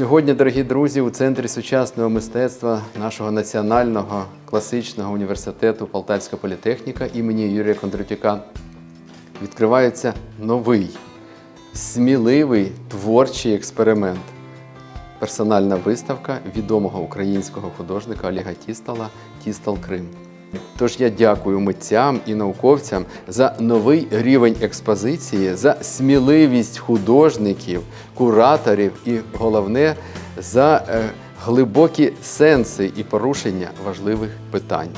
Сьогодні, дорогі друзі, у центрі сучасного мистецтва нашого національного класичного університету Полтавська політехніка імені Юрія Кондратюка відкривається новий, сміливий творчий експеримент. Персональна виставка відомого українського художника Олега Тістала Тістал Крим. Тож я дякую митцям і науковцям за новий рівень експозиції, за сміливість художників, кураторів і головне за е, глибокі сенси і порушення важливих питань.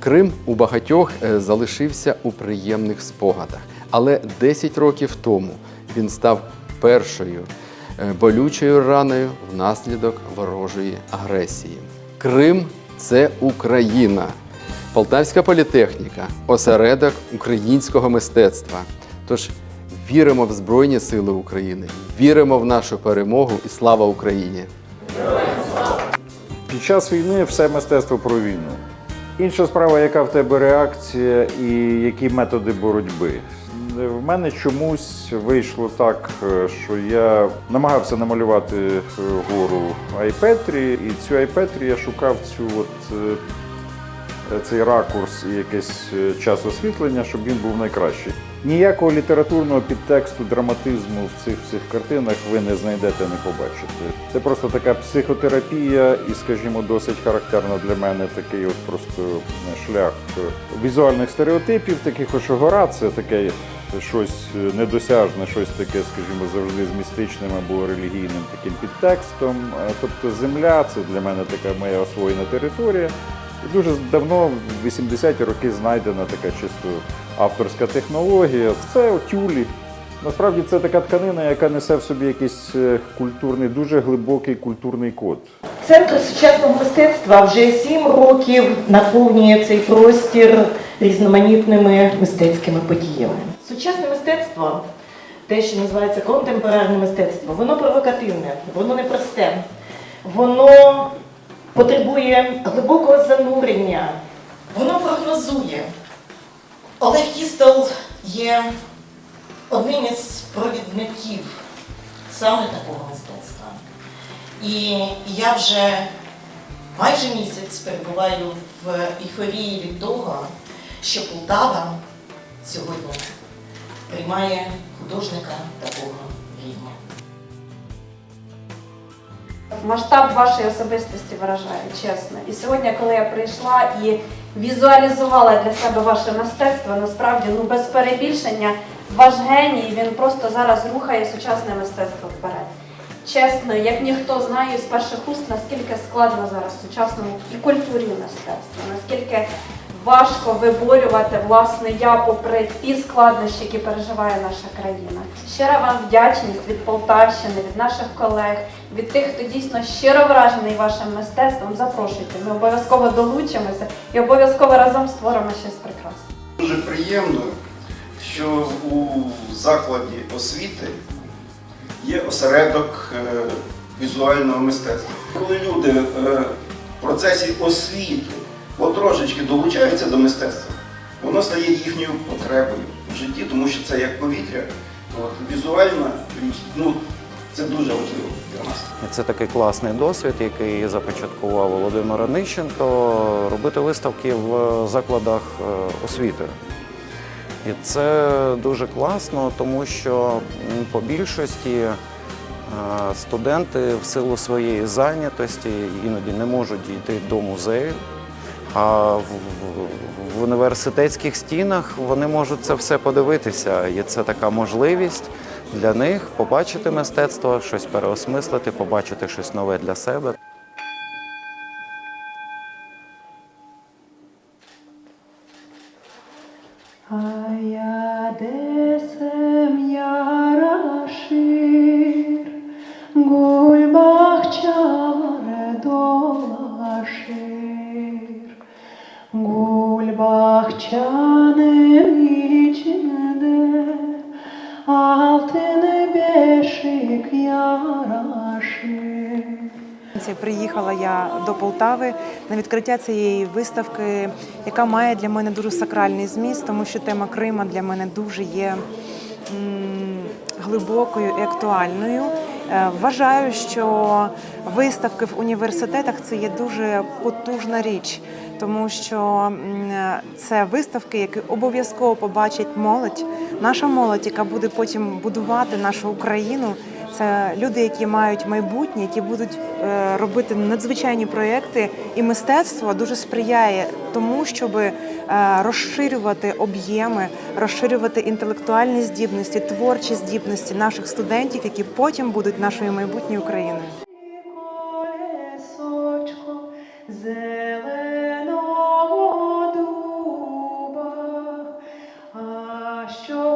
Крим у багатьох е, залишився у приємних спогадах, але 10 років тому він став першою е, болючою раною внаслідок ворожої агресії. Крим це Україна. Полтавська політехніка осередок українського мистецтва. Тож віримо в Збройні Сили України, віримо в нашу перемогу і слава Україні! Під час війни все мистецтво про війну. Інша справа, яка в тебе реакція і які методи боротьби. В мене чомусь вийшло так, е, що я намагався намалювати е, гору Айпетрі, і цю Айпетрі я шукав цю от, е, цей ракурс і якийсь е, час освітлення, щоб він був найкращий. Ніякого літературного підтексту, драматизму в цих всіх картинах ви не знайдете, не побачите. Це просто така психотерапія, і, скажімо, досить характерно для мене такий от просто е, шлях е, візуальних стереотипів, таких, що гора це таке щось е, недосяжне, щось таке, скажімо, завжди з містичним або релігійним таким підтекстом. Е, Тобто земля це для мене така моя освоєна територія. Дуже давно, в 80-ті роки, знайдена така чисто авторська технологія. Це тюлі. Насправді це така тканина, яка несе в собі якийсь е, культурний, дуже глибокий культурний код. Центр сучасного мистецтва вже сім років наповнює цей простір різноманітними мистецькими подіями. Сучасне мистецтво, те, що називається контемпорарне мистецтво, воно провокативне, воно непросте, воно потребує глибокого занурення, воно прогнозує. Олег Кістел є одним із провідників саме такого мистецтва. І я вже майже місяць перебуваю в ейфорії від того, що Полтава сьогодні приймає художника такого рівня. Масштаб вашої особистості вражає, чесно. І сьогодні, коли я прийшла і візуалізувала для себе ваше мистецтво, насправді, ну без перебільшення, ваш геній він просто зараз рухає сучасне мистецтво вперед. Чесно, як ніхто знає з перших уст, наскільки складно зараз сучасному і культурі мистецтва, наскільки важко виборювати власне я попри ті складнощі, які переживає наша країна. Щира вам вдячність від Полтавщини, від наших колег, від тих, хто дійсно щиро вражений вашим мистецтвом. Запрошуйте, ми обов'язково долучимося і обов'язково разом створимо щось прекрасне. Дуже приємно, що у закладі освіти є осередок е, візуального мистецтва. Коли люди е, в процесі освіти потрошечки долучаються до мистецтва, воно стає їхньою потребою в житті, тому що це як повітря. От, візуальна ну, це дуже важливо для нас. Це такий класний досвід, який започаткував Володимир Онищенко, робити виставки в закладах е, освіти. І це дуже класно, тому що по більшості е, студенти в силу своєї зайнятості іноді не можуть дійти до музею. А в, в, університетських стінах вони можуть це все подивитися. І це така можливість для них побачити мистецтво, щось переосмислити, побачити щось нове для себе. Aya desem bahçenin içinde altın beşik yaraşır. Це Приїхала я до Полтави на відкриття цієї виставки, яка має для мене дуже сакральний зміст, тому що тема Крима для мене дуже є глибокою і актуальною. Е, Вважаю, що виставки в університетах це є дуже потужна річ, тому що це виставки, які обов'язково побачить молодь, наша молодь, яка буде потім будувати нашу Україну. Це люди, які мають майбутнє, які будуть е, робити надзвичайні проекти, і мистецтво дуже сприяє тому, щоб е, розширювати об'єми, розширювати інтелектуальні здібності, творчі здібності наших студентів, які потім будуть нашою майбутньою Україною. Show!